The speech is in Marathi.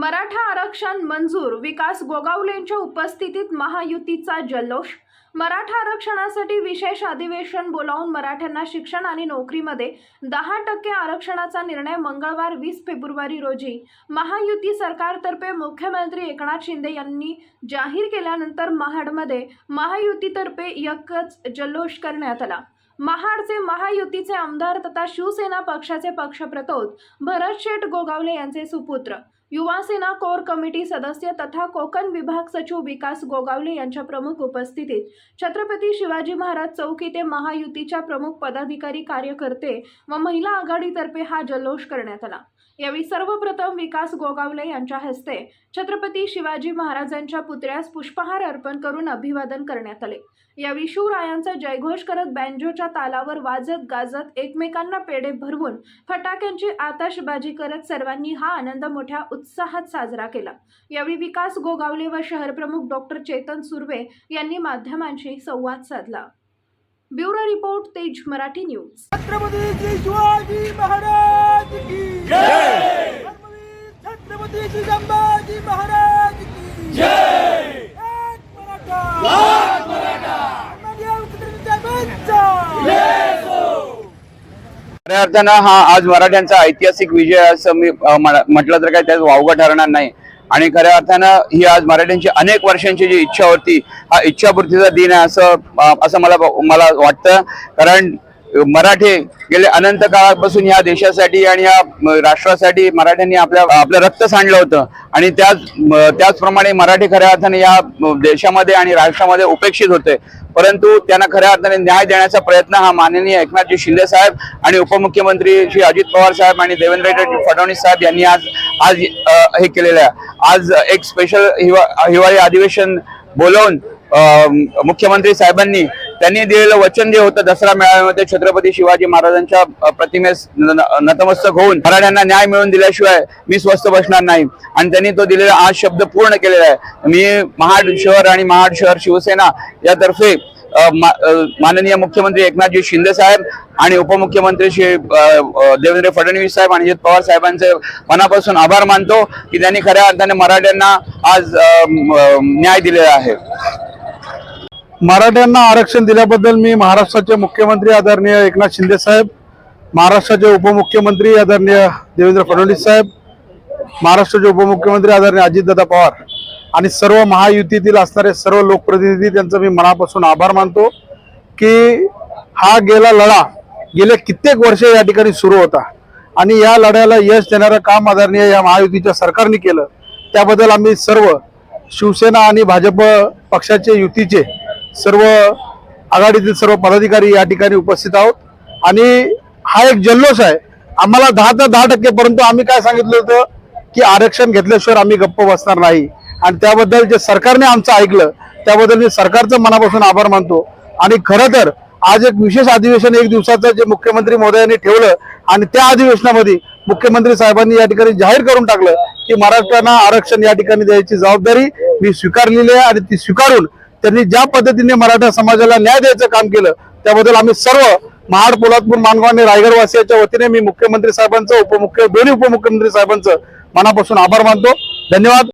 मराठा आरक्षण मंजूर. विकास गोगावलेंच्या उपस्थितीत महायुतीचा जल्लोष. मराठा आरक्षणासाठी विशेष अधिवेशन बोलावून मराठ्यांना शिक्षण आणि नोकरीमध्ये दहा टक्के आरक्षणाचा निर्णय मंगळवार वीस फेब्रुवारी रोजी. महायुती सरकारतर्फे मुख्यमंत्री एकनाथ शिंदे यांनी जाहीर केल्यानंतर महाडमध्ये महायुतीतर्फे एकच जल्लोष करण्यात आला. महाडचे महायुतीचे आमदार तथा शिवसेना पक्षाचे पक्षप्रतोद भरत शेठ गोगावले यांचे सुपुत्र. युवा सेना कोर कमिटी सदस्य तथा कोकण विभाग सचिव विकास गोगावले यांच्या प्रमुख उपस्थितीत छत्रपती शिवाजी महाराज चौक येथे महायुतीच्या प्रमुख पदाधिकारी कार्यकर्ते व महिला आघाडीतर्फे हा जल्लोष करण्यात आला. यावेळी सर्वप्रथम विकास गोगावले यांच्या हस्ते छत्रपती शिवाजी महाराजांच्या पुतळ्यास पुष्पहार अर्पण करून अभिवादन करण्यात आले. यावेळी शिवरायांचा जयघोष करत बँजोच्या तालावर वाजत गाजत एकमेकांना पेढे भरवून फटाक्यांची आताशबाजी करत सर्वांनी हा आनंद मोठ्या उत्साहात साजरा केला. यावेळी विकास गोगावले व शहरप्रमुख डॉक्टर चेतन सुर्वे यांनी माध्यमांशी संवाद साधला. Bureau report Tez Marathi news. Chhatrapati Shivaji Maharaj की जय छत्रपती श्री संभाजी महाराज की जय एक मराठा लाख मराठा खऱ्या अर्थानं हा आज मराठ्यांचा ऐतिहासिक विजय असं मी म्हटलं तर काय त्यात वावगं ठरणार नाही. आणि खऱ्या अर्थानं ही आज मराठ्यांची अनेक वर्षांची जी इच्छा होती हा इच्छापूर्तीचा दिन आहे असं असं मला मला वाटतं. कारण मराठे गेले अनंत काळापासून या देशासाठी आणि या राष्ट्रासाठी मराठ्यांनी आपल्या आपलं रक्त सांडलं होतं. आणि त्याच त्याचप्रमाणे मराठी खऱ्या अर्थाने या देशामध्ये आणि राष्ट्रामध्ये उपेक्षित होते. परंतु त्यांना खऱ्या अर्थाने न्याय देण्याचा प्रयत्न हा माननीय एकनाथजी शिंदे साहेब आणि उपमुख्यमंत्री श्री अजित पवार साहेब आणि देवेंद्र फडणवीस साहेब यांनी आज आज हे केलेलं आहे. आज एक स्पेशल हिवा हिवाळी अधिवेशन बोलवून मुख्यमंत्री साहेबांनी त्यांनी दिलेलं वचन जे होतं दसरा मेळाव्यामध्ये छत्रपती शिवाजी महाराजांच्या प्रतिमेस नतमस्तक होऊन मराठ्यांना न्याय मिळवून दिल्याशिवाय मी स्वस्थ बसणार नाही. आणि त्यांनी तो दिलेला आज शब्द पूर्ण केलेला आहे. मी महाड शहर आणि महाड शहर शिवसेना यातर्फे माननीय मुख्यमंत्री एकनाथजी शिंदे साहेब आणि उपमुख्यमंत्री श्री देवेंद्र फडणवीस साहेब आणि अजित पवार साहेबांचे मनापासून आभार मानतो की त्यांनी खऱ्या अर्थाने मराठ्यांना आज न्याय दिलेला आहे. मराठ्यांना आरक्षण दिल्याबद्दल मी महाराष्ट्राचे मुख्यमंत्री आदरणीय एकनाथ शिंदे साहेब महाराष्ट्राचे उपमुख्यमंत्री आदरणीय देवेंद्र फडणवीस साहेब महाराष्ट्राचे उपमुख्यमंत्री आदरणीय अजितदादा पवार आणि सर्व महायुतीतील असणारे सर्व लोकप्रतिनिधी त्यांचा मी मनापासून आभार मानतो की हा गेला लढा गेले कित्येक वर्ष या ठिकाणी सुरू होता आणि या लढ्याला यश देणारं काम आदरणीय या महायुतीच्या सरकारने केलं. त्याबद्दल आम्ही सर्व शिवसेना आणि भाजप पक्षाचे युतीचे सर्व आघाडीतील सर्व पदाधिकारी या ठिकाणी उपस्थित आहोत. आणि हा एक जल्लोष आहे. आम्हाला दहा ते दहा टक्के परंतु आम्ही काय सांगितलं होतं की आरक्षण घेतल्याशिवाय आम्ही गप्प बसणार नाही. आणि त्याबद्दल जे सरकारने आमचं ऐकलं त्याबद्दल मी सरकारचं मनापासून आभार मानतो. आणि खरं तर आज एक विशेष अधिवेशन एक दिवसाचं जे मुख्यमंत्री महोदयांनी ठेवलं आणि त्या अधिवेशनामध्ये मुख्यमंत्री साहेबांनी या ठिकाणी जाहीर करून टाकलं की महाराष्ट्रांना आरक्षण या ठिकाणी द्यायची जबाबदारी मी स्वीकारलेली आहे आणि ती स्वीकारून त्यांनी ज्या पद्धतीने मराठा समाजाला न्याय द्यायचं काम केलं त्याबद्दल आम्ही सर्व महाड पोलादपूर मानगाव आणि रायगडवासियाच्या वतीने मी मुख्यमंत्री साहेबांचं उपमुख्य दोन्ही उपमुख्यमंत्री साहेबांचं मनापासून आभार मानतो. धन्यवाद.